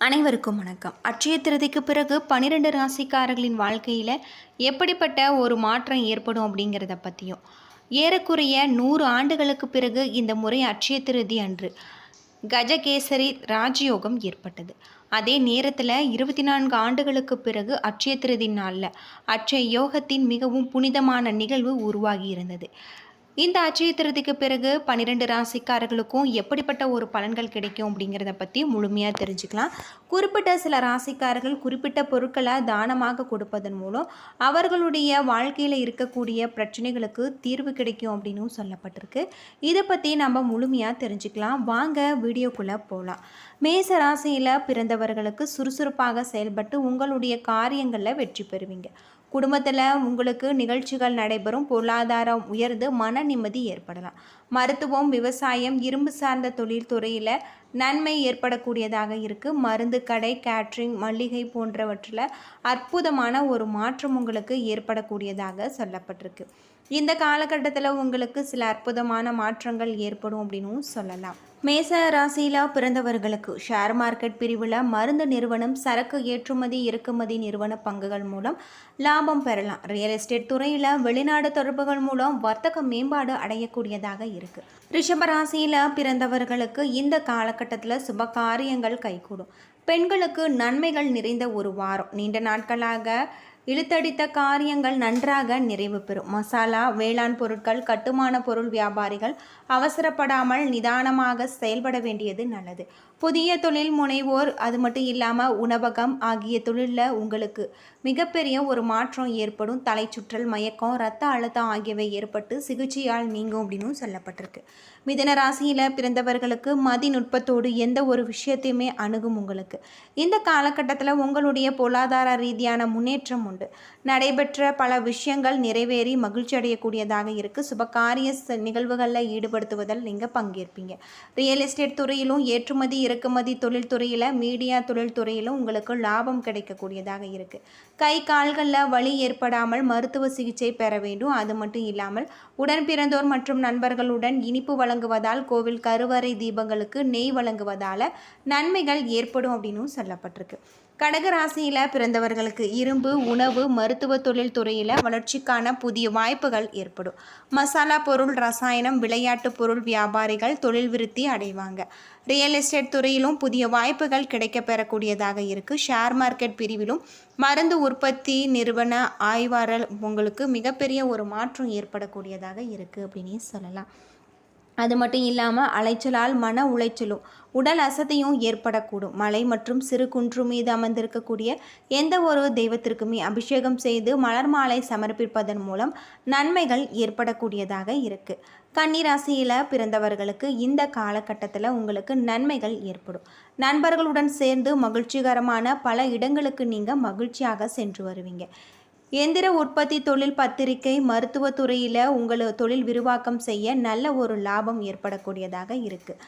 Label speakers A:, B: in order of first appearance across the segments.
A: அனைவருக்கும் வணக்கம். அட்சய திருதிக்கு பிறகு பன்னிரெண்டு ராசிக்காரர்களின் வாழ்க்கையில் எப்படிப்பட்ட ஒரு மாற்றம் ஏற்படும் அப்படிங்கிறத பற்றியும் ஏறக்குறைய நூறு ஆண்டுகளுக்கு பிறகு இந்த முறை அட்சய திருதி அன்று கஜகேசரி ராஜயோகம் ஏற்பட்டது. அதே நேரத்தில் இருபத்தி நான்கு ஆண்டுகளுக்கு பிறகு அட்சய திருதி நாளில் அட்சய யோகத்தின் மிகவும் புனிதமான நிகழ்வு உருவாகி இருந்தது. இந்த அட்சய திருதிக்கு பிறகு பன்னிரெண்டு ராசிக்காரர்களுக்கும் எப்படிப்பட்ட ஒரு பலன்கள் கிடைக்கும் அப்படிங்கிறத பற்றி முழுமையாக தெரிஞ்சுக்கலாம். குறிப்பிட்ட சில ராசிக்காரர்கள் குறிப்பிட்ட பொருட்களை தானமாக கொடுப்பதன் மூலம் அவர்களுடைய வாழ்க்கையில் இருக்கக்கூடிய பிரச்சனைகளுக்கு தீர்வு கிடைக்கும் அப்படின்னும் சொல்லப்பட்டிருக்கு. இதை பற்றி நம்ம முழுமையாக தெரிஞ்சுக்கலாம். வாங்க வீடியோக்குள்ளே போகலாம் மேச ராசியில் பிறந்தவர்களுக்கு சுறுசுறுப்பாக செயல்பட்டு உங்களுடைய காரியங்களில் வெற்றி பெறுவீங்க. குடும்பத்தில் உங்களுக்கு நிகழ்ச்சிகள் நடைபெறும் பொருளாதாரம் உயர்ந்து மன நிம்மதி ஏற்படலாம். மருத்துவம் விவசாயம் இரும்பு சார்ந்த தொழில் துறையில் நன்மை ஏற்படக்கூடியதாக இருக்குது மருந்து கடை கேட்ரிங் மல்லிகை போன்றவற்றில் அற்புதமான ஒரு மாற்றம் உங்களுக்கு ஏற்படக்கூடியதாக சொல்லப்பட்டிருக்கு. இந்த காலகட்டத்தில் உங்களுக்கு சில அற்புதமான மாற்றங்கள் ஏற்படும் அப்படின்னும் சொல்லலாம். மேச ராசியில் பிறந்தவர்களுக்கு ஷேர் மார்க்கெட் பிரிவில் மருந்து நிறுவனம் சரக்கு ஏற்றுமதி இறக்குமதி நிறுவன பங்குகள் மூலம் லாபம் பெறலாம். ரியல் எஸ்டேட் துறையில் வெளிநாடு தொடர்புகள் மூலம் வர்த்தக மேம்பாடு அடையக்கூடியதாக இருக்குது ரிஷப ராசியில் பிறந்தவர்களுக்கு இந்த காலகட்டத்தில் சுப காரியங்கள் கைகூடும். பெண்களுக்கு நன்மைகள் நிறைந்த ஒரு வாரம். நீண்ட நாட்களாக இழுத்தடித்த காரியங்கள் நன்றாக நிறைவு பெறும். மசாலா வேளாண் பொருட்கள் கட்டுமான பொருள் வியாபாரிகள் அவசரப்படாமல் நிதானமாக செயல்பட வேண்டியது நல்லது. புதிய தொழில் முனைவோர் அது மட்டும் இல்லாமல் உணவகம் ஆகிய தொழிலில் உங்களுக்கு மிகப்பெரிய ஒரு மாற்றம் ஏற்படும். தலை சுற்றல் மயக்கம் இரத்த அழுத்தம் ஆகியவை ஏற்பட்டு சிகிச்சையால் நீங்கும் அப்படின்னு சொல்லப்பட்டிருக்கு. மிதன ராசியில் பிறந்தவர்களுக்கு மதிநுட்பத்தோடு எந்த ஒரு விஷயத்தையுமே அணுகும் உங்களுக்கு. இந்த காலகட்டத்தில் உங்களுடைய பொருளாதார ரீதியான முன்னேற்றம் உண்டு. நடைபெற்ற பல விஷயங்கள் நிறைவேறி மகிழ்ச்சி அடையக்கூடியதாக இருக்குது சுபகாரிய நிகழ்வுகளில் ஈடுபடுத்துவதில் நீங்கள் பங்கேற்பீங்க. ரியல் எஸ்டேட் துறையிலும் ஏற்றுமதி இறக்குமதி தொழில்துறையில் மீடியா தொழில்துறையிலும் உங்களுக்கு லாபம் கிடைக்கக்கூடியதாக இருக்குது கை கால்களில் வலி ஏற்படாமல் மருத்துவ சிகிச்சை பெற வேண்டும். அது மட்டும் இல்லாமல் உடன் பிறந்தோர் மற்றும் நண்பர்களுடன் இனிப்பு வழங்குவதால் கோவில் கருவறை தீபங்களுக்கு நெய் வழங்குவதால் நன்மைகள் ஏற்படும் அப்படின்னும் சொல்லப்பட்டிருக்கு. கடகராசியில் பிறந்தவர்களுக்கு இரும்பு உணவு மருத்துவ தொழில் துறையில் வளர்ச்சிக்கான புதிய வாய்ப்புகள் ஏற்படும். மசாலா பொருள் ரசாயனம் விளையாட்டு பொருள் வியாபாரிகள் தொழில் விருத்தி அடைவாங்க. ரியல் எஸ்டேட் துறையிலும் புதிய வாய்ப்புகள் கிடைக்க பெறக்கூடியதாக இருக்குது ஷேர் மார்க்கெட் பிரிவிலும் மருந்து உற்பத்தி நிறுவன ஆய்வாளர் உங்களுக்கு மிகப்பெரிய ஒரு மாற்றம் ஏற்படக்கூடியதாக இருக்குது அப்படின்னு சொல்லலாம். அது மட்டும் இல்லாமல் அலைச்சலால் மன உளைச்சலும் உடல் அசதியும் ஏற்படக்கூடும். மலை மற்றும் சிறு குன்று மீது அமர்ந்திருக்கக்கூடிய எந்த ஒரு தெய்வத்திற்குமே அபிஷேகம் செய்து மலர் மாலை சமர்ப்பிப்பதன் மூலம் நன்மைகள் ஏற்படக்கூடியதாக இருக்குது கன்னிராசியில் பிறந்தவர்களுக்கு இந்த காலகட்டத்தில் உங்களுக்கு நன்மைகள் ஏற்படும். நண்பர்களுடன் சேர்ந்து மகிழ்ச்சிகரமான பல இடங்களுக்கு நீங்கள் மகிழ்ச்சியாக சென்று வருவீங்க. எந்திர உற்பத்தி தொழில் பத்திரிகை மருத்துவத்துறையில் உங்களை உங்கள் தொழில் விரிவாக்கம் செய்ய நல்ல ஒரு லாபம் ஏற்படக்கூடியதாக இருக்குது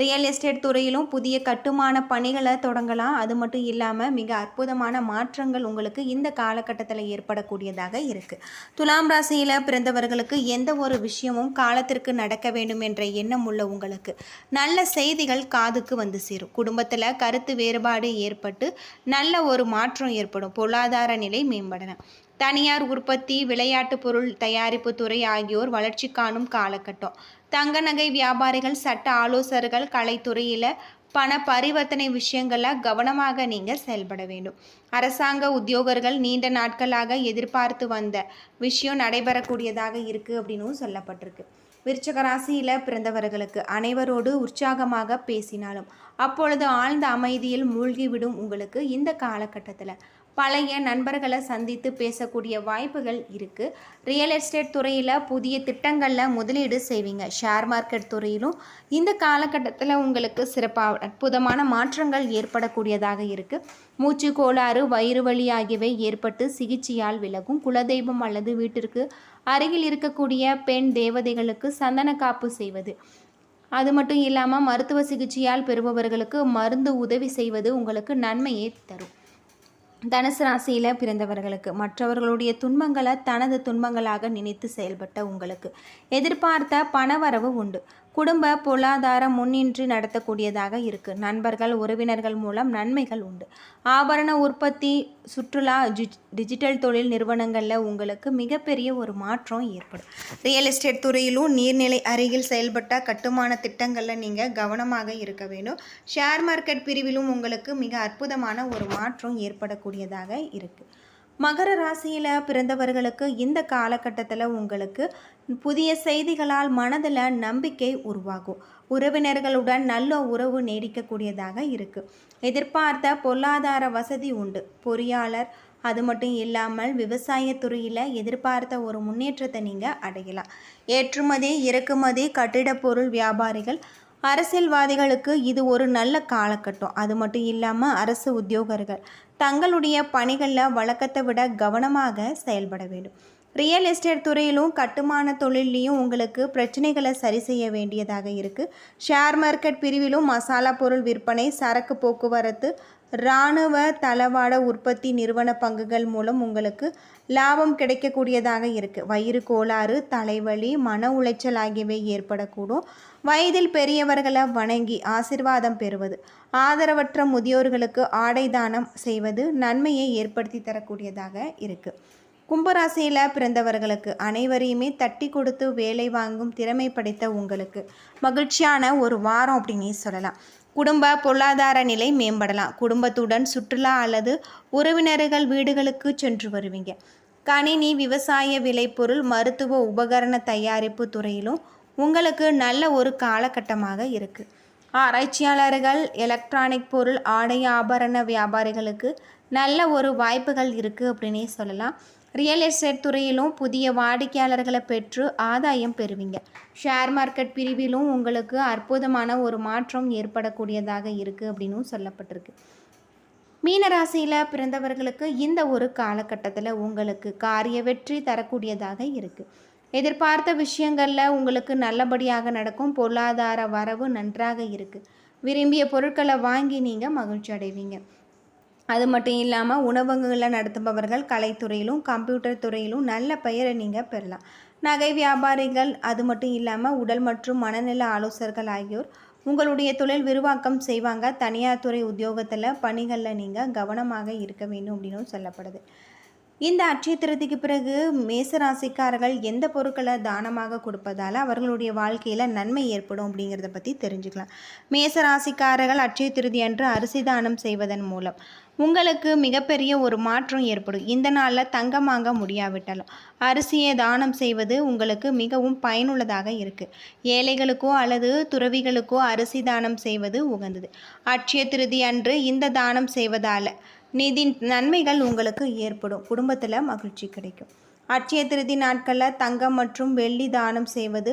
A: ரியல் எஸ்டேட் துறையிலும் புதிய கட்டுமான பணிகளை தொடங்கலாம். அது மட்டும் இல்லாமல் மிக அற்புதமான மாற்றங்கள் உங்களுக்கு இந்த காலகட்டத்தில் ஏற்படக்கூடியதாக இருக்குது துலாம் ராசியில் பிறந்தவர்களுக்கு எந்த ஒரு விஷயமும் காலத்திற்கு நடக்க வேண்டும் என்ற எண்ணம் உள்ள உங்களுக்கு நல்ல செய்திகள் காதுக்கு வந்து சேரும். குடும்பத்தில் கருத்து வேறுபாடு ஏற்பட்டு நல்ல ஒரு மாற்றம் ஏற்படும். பொருளாதார நிலை மேம்படலாம். தனியார் உற்பத்தி விளையாட்டு பொருள் தயாரிப்பு துறை ஆகியோர் வளர்ச்சி காணும் காலகட்டம். தங்க நகை வியாபாரிகள் சட்ட ஆலோசகர்கள் கலைத்துறையில் பண பரிவர்த்தனை விஷயங்களில் கவனமாக நீங்கள் செயல்பட வேண்டும். அரசாங்க உத்தியோகர்கள் நீண்ட நாட்களாக எதிர்பார்த்து வந்த விஷயம் நடைபெறக்கூடியதாக இருக்குது அப்படின்னும் சொல்லப்பட்டிருக்கு. விருச்சக ராசியில் பிறந்தவர்களுக்கு அனைவரோடு உற்சாகமாக பேசினாலும் அப்பொழுது ஆழ்ந்த அமைதியில் மூழ்கிவிடும் உங்களுக்கு இந்த காலகட்டத்தில். பழைய நண்பர்களை சந்தித்து பேசக்கூடிய வாய்ப்புகள் இருக்குது ரியல் எஸ்டேட் துறையில் புதிய திட்டங்களில் முதலீடு செய்வீங்க. ஷேர் மார்க்கெட் துறையிலும் இந்த காலகட்டத்தில் உங்களுக்கு சிறப்பாக அற்புதமான மாற்றங்கள் ஏற்படக்கூடியதாக இருக்குது மூச்சு கோளாறு வயிறு வலி ஆகியவை ஏற்பட்டு சிகிச்சையால் விலகும். குலதெய்வம் அல்லது வீட்டிற்கு அருகில் இருக்கக்கூடிய பெண் தேவதைகளுக்கு சந்தன காப்பு செய்வது. அது மட்டும் இல்லாமல் மருத்துவ சிகிச்சையால் பெறுபவர்களுக்கு மருந்து உதவி செய்வது உங்களுக்கு நன்மையை தரும். தனுசு ராசியில் பிறந்தவர்களுக்கு மற்றவர்களுடைய துன்பங்களை தனது துன்பங்களாக நினைத்து செயல்பட்ட உங்களுக்கு எதிர்பார்த்த பணவரவு உண்டு. குடும்ப பொருளாதாரம் முன்னின்று நடத்தக்கூடியதாக இருக்குது நண்பர்கள் உறவினர்கள் மூலம் நன்மைகள் உண்டு. ஆபரண உற்பத்தி சுற்றுலா டிஜிட்டல் தொழில் நிறுவனங்களில் உங்களுக்கு மிகப்பெரிய ஒரு மாற்றம் ஏற்படும். ரியல் எஸ்டேட் துறையிலும் நீர்நிலை அருகில் செயல்பட்ட கட்டுமான திட்டங்களில் நீங்கள் கவனமாக இருக்க வேண்டும். ஷேர் மார்க்கெட் பிரிவிலும் உங்களுக்கு மிக அற்புதமான ஒரு மாற்றம் ஏற்படக்கூடியதாக இருக்குது மகர ராசியில் பிறந்தவர்களுக்கு இந்த காலகட்டத்தில் உங்களுக்கு புதிய செய்திகளால் மனதில் நம்பிக்கை உருவாகும். உறவினர்களுடன் நல்ல உறவு நீடிக்கக்கூடியதாக இருக்குது எதிர்பார்த்த பொருளாதார வசதி உண்டு. பொறியாளர் அது மட்டும் இல்லாமல் விவசாயத்துறையில் எதிர்பார்த்த ஒரு முன்னேற்றத்தை நீங்கள் அடையலாம். ஏற்றுமதி இறக்குமதி கட்டிடப்பொருள் வியாபாரிகள் அரசியல்வாதிகளுக்கு இது ஒரு நல்ல காலகட்டம். அது மட்டும் இல்லாமல் அரசு உத்தியோகர்கள் தங்களுடைய பணிகளில் வழக்கத்தை விட கவனமாக செயல்பட வேண்டும். ரியல் எஸ்டேட் துறையிலும் கட்டுமான தொழிலையும் உங்களுக்கு பிரச்சனைகளை சரி செய்ய வேண்டியதாக இருக்குது ஷேர் மார்க்கெட் பிரிவிலும் மசாலா பொருள் விற்பனை சரக்கு போக்குவரத்து இராணுவ தளவாட உற்பத்தி நிறுவன பங்குகள் மூலம் உங்களுக்கு லாபம் கிடைக்கக்கூடியதாக இருக்குது வயிறு கோளாறு தலைவலி மன உளைச்சல் ஆகியவை ஏற்படக்கூடும். வயதில் பெரியவர்களை வணங்கி ஆசிர்வாதம் பெறுவது ஆதரவற்ற முதியோர்களுக்கு ஆடை தானம் செய்வது நன்மையை ஏற்படுத்தி தரக்கூடியதாக இருக்குது கும்பராசியில் பிறந்தவர்களுக்கு அனைவரையுமே தட்டி கொடுத்து வேலை வாங்கும் திறமை படைத்த உங்களுக்கு மகிழ்ச்சியான ஒரு வாரம் அப்படின்னே சொல்லலாம். குடும்ப பொருளாதார நிலை மேம்படலாம். குடும்பத்துடன் சுற்றுலா அல்லது உறவினர்கள் வீடுகளுக்கு சென்று வருவீங்க. கணினி விவசாய விளைபொருள் மருத்துவ உபகரண தயாரிப்பு துறையிலும் உங்களுக்கு நல்ல ஒரு காலகட்டமாக இருக்குது ஆராய்ச்சியாளர்கள் எலக்ட்ரானிக் பொருள் ஆடை ஆபரண வியாபாரிகளுக்கு நல்ல ஒரு வாய்ப்புகள் இருக்குது அப்படின்னே சொல்லலாம். ரியல் எஸ்டேட் துறையிலும் புதிய வாடிக்கையாளர்களை பெற்று ஆதாயம் பெறுவீங்க. ஷேர் மார்க்கெட் பிரிவிலும் உங்களுக்கு அற்புதமான ஒரு மாற்றம் ஏற்படக்கூடியதாக இருக்குது அப்படின்னும் சொல்லப்பட்டிருக்கு. மீனராசியில் பிறந்தவர்களுக்கு இந்த ஒரு காலகட்டத்தில் உங்களுக்கு காரிய வெற்றி தரக்கூடியதாக இருக்குது எதிர்பார்த்த விஷயங்களில் உங்களுக்கு நல்லபடியாக நடக்கும். பொருளாதார வரவு நன்றாக இருக்குது விரும்பிய பொருட்களை வாங்கி நீங்கள் மகிழ்ச்சி அடைவீங்க. அது மட்டும் இல்லாமல் உணவகங்களை நடத்துபவர்கள் கலைத்துறையிலும் கம்ப்யூட்டர் துறையிலும் நல்ல பெயரை நீங்கள் பெறலாம். நகை வியாபாரிகள் அது மட்டும் இல்லாமல் உடல் மற்றும் மனநல ஆலோசகர்கள் ஆகியோர் உங்களுடைய தொழில் விரிவாக்கம் செய்வாங்க. தனியார் துறை உத்தியோகத்தில் பணிகளில் நீங்கள் கவனமாக இருக்க வேண்டும் அப்படின்னும் சொல்லப்படுது. இந்த அட்சயத்திரத்துக்கு பிறகு மேசராசிக்காரர்கள் எந்த பொருட்களை தானமாக கொடுப்பதால் அவர்களுடைய வாழ்க்கையில் நன்மை ஏற்படும் அப்படிங்கிறத பற்றி தெரிஞ்சுக்கலாம். மேசராசிக்காரர்கள் அட்சய திருதி அன்று அரிசி தானம் செய்வதன் மூலம் உங்களுக்கு மிகப்பெரிய ஒரு மாற்றம் ஏற்படும். இந்த நாளில் தங்கம் வாங்க முடியாவிட்டாலும் அரிசியை தானம் செய்வது உங்களுக்கு மிகவும் பயனுள்ளதாக இருக்குது ஏழைகளுக்கோ அல்லது துறவிகளுக்கோ அரிசி தானம் செய்வது உகந்தது. அட்சய திருதி அன்று இந்த தானம் செய்வதால் நிதி நன்மைகள் உங்களுக்கு ஏற்படும். குடும்பத்தில் மகிழ்ச்சி கிடைக்கும். அட்சய திருதி நாட்களில் தங்கம் மற்றும் வெள்ளி தானம் செய்வது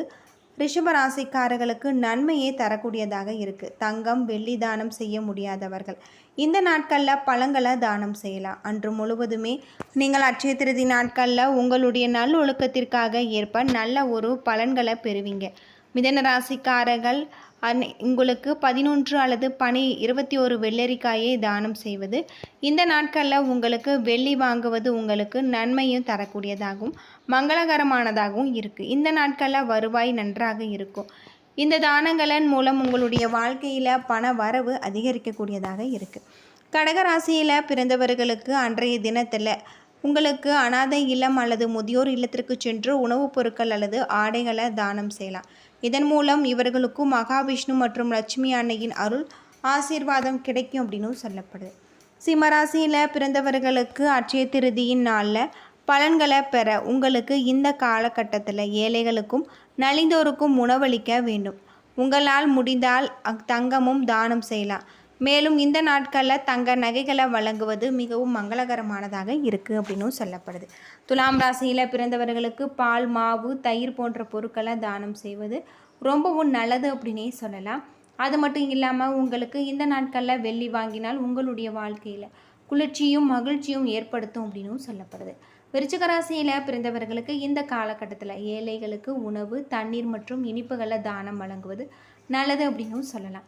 A: ரிஷபராசிக்காரர்களுக்கு நன்மையே தரக்கூடியதாக இருக்குது தங்கம் வெள்ளி தானம் செய்ய முடியாதவர்கள். இந்த நாட்களில் பழங்களை தானம் செய்யலாம். அன்று முழுவதுமே நீங்கள் அட்சய திருதி நாட்களில் உங்களுடைய நல்லொழுக்கத்திற்காக ஏற்ப நல்ல ஒரு பலன்களை பெறுவீங்க. மிதன ராசிக்காரர்கள் அன் உங்களுக்கு பதினொன்று அல்லது பனி இருபத்தி ஒரு வெள்ளரிக்காயை தானம் செய்வது. இந்த நாட்களில் உங்களுக்கு வெள்ளி வாங்குவது உங்களுக்கு நன்மையும் தரக்கூடியதாகவும் மங்களகரமானதாகவும் இருக்குது இந்த நாட்களில் வருவாய் நன்றாக இருக்கும். இந்த தானங்களின் மூலம் உங்களுடைய வாழ்க்கையில் பண வரவு அதிகரிக்கக்கூடியதாக இருக்குது கடகராசியில் பிறந்தவர்களுக்கு அன்றைய தினத்தில் உங்களுக்கு அனாதை இல்லம் அல்லது முதியோர் இல்லத்திற்கு சென்று உணவுப் பொருட்கள் அல்லது ஆடைகளை தானம் செய்யலாம். இதன் மூலம் இவர்களுக்கும் மகாவிஷ்ணு மற்றும் லட்சுமி அன்னையின் அருள் ஆசீர்வாதம் கிடைக்கும் அப்படின்னு சொல்லப்படுது. சிம்மராசியில் பிறந்தவர்களுக்கு அட்சய திருதியின் நாளில் பலன்களை பெற உங்களுக்கு இந்த காலகட்டத்தில் ஏழைகளுக்கும் நலிந்தோருக்கும் உணவளிக்க வேண்டும். உங்களால் முடிந்தால் அக் தங்கமும் தானம் செய்யலாம். மேலும் இந்த நாட்களில் தங்க நகைகளை வழங்குவது மிகவும் மங்களகரமானதாக இருக்குது அப்படின்னும் சொல்லப்படுது. துலாம் ராசியில் பிறந்தவர்களுக்கு பால் மாவு தயிர் போன்ற பொருட்களை தானம் செய்வது ரொம்பவும் நல்லது அப்படின்னே சொல்லலாம். அது மட்டும் இல்லாமல் உங்களுக்கு இந்த நாட்களில் வெள்ளி வாங்கினால் உங்களுடைய வாழ்க்கையில் குளிர்ச்சியும் மகிழ்ச்சியும் ஏற்படுத்தும் அப்படின்னும் சொல்லப்படுது. விருச்சிக ராசியில் பிறந்தவர்களுக்கு இந்த காலகட்டத்தில் ஏழைகளுக்கு உணவு தண்ணீர் மற்றும் இனிப்புகளை தானம் வழங்குவது நல்லது அப்படின்னும் சொல்லலாம்.